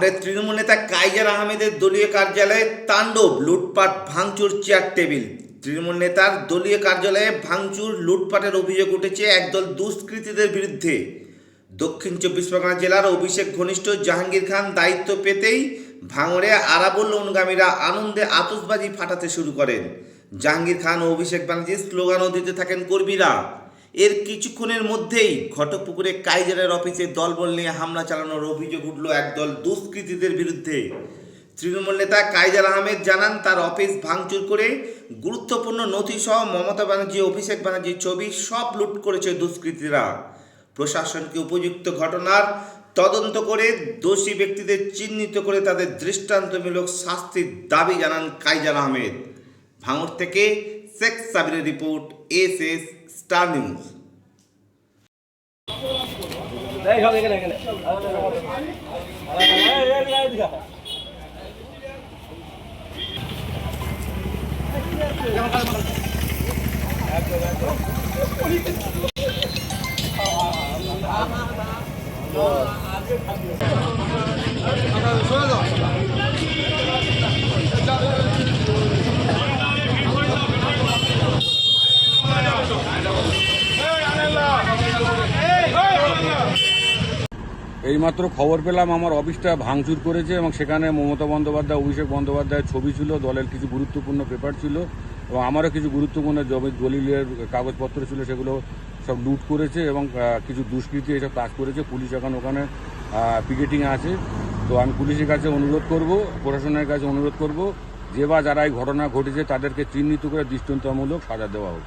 ভাঙড়ের তৃণমূল নেতা কাইজার আহমেদের দলীয় কার্যালয়ে তাণ্ডব, লুটপাট, ভাঙচুর, চেয়ার টেবিল। তৃণমূল নেতার দলীয় কার্যালয়ে ভাঙচুর, লুটপাটের অভিযোগ উঠেছে একদল দুষ্কৃতীদের বিরুদ্ধে। দক্ষিণ চব্বিশ পরগনা জেলার অভিষেক ঘনিষ্ঠ জাহাঙ্গীর খান দায়িত্ব পেতেই ভাঙড়ে আরাবুল অনুগামীরা আনন্দে আতসবাজি ফাটাতে শুরু করেন। জাহাঙ্গীর খান ও অভিষেক ব্যানার্জির স্লোগানও দিতে থাকেন কর্মীরা। এর কিছুক্ষণের মধ্যেই ঘটকপুকুরে কাইজারের অফিসে দলবল নিয়ে হামলা চালানোর অভিযোগ উঠল একদল দুষ্কৃতীদের বিরুদ্ধে। তৃণমূল নেতা কাইজার আহমেদ জানান, তার অফিস ভাঙচুর করে গুরুত্বপূর্ণ নথি সহ মমতা ব্যানার্জি, অভিষেক ব্যানার্জির ছবি সব লুট করেছে দুষ্কৃতীরা। প্রশাসনকে উপযুক্ত ঘটনার তদন্ত করে দোষী ব্যক্তিদের চিহ্নিত করে তাদের দৃষ্টান্তমূলক শাস্তির দাবি জানান কাইজার আহমেদ। ভাঙর থেকে Sheikh সাবিরের report S S star news এই সব এখানে এখানে এই, এই, এই, এই, দিকে। এইমাত্র খবর পেলাম, আমার অফিসটা ভাঙচুর করেছে এবং সেখানে মমতা বন্দ্যোপাধ্যায়, অভিষেক বন্দ্যোপাধ্যায়ের ছবি ছিল, দলের কিছু গুরুত্বপূর্ণ পেপার ছিল এবং আমারও কিছু গুরুত্বপূর্ণ জমি দলিলের কাগজপত্র ছিল, সেগুলো সব লুট করেছে এবং কিছু দুষ্কৃতী এসব কাজ করেছে। পুলিশ এখন ওখানে পিকেটিং আছে। তো আমি পুলিশের কাছে অনুরোধ করব, প্রশাসনের কাছে অনুরোধ করব, যে বা যারা এই ঘটনা ঘটেছে তাদেরকে চিহ্নিত করে দৃষ্টান্তমূলক সাজা দেওয়া হোক।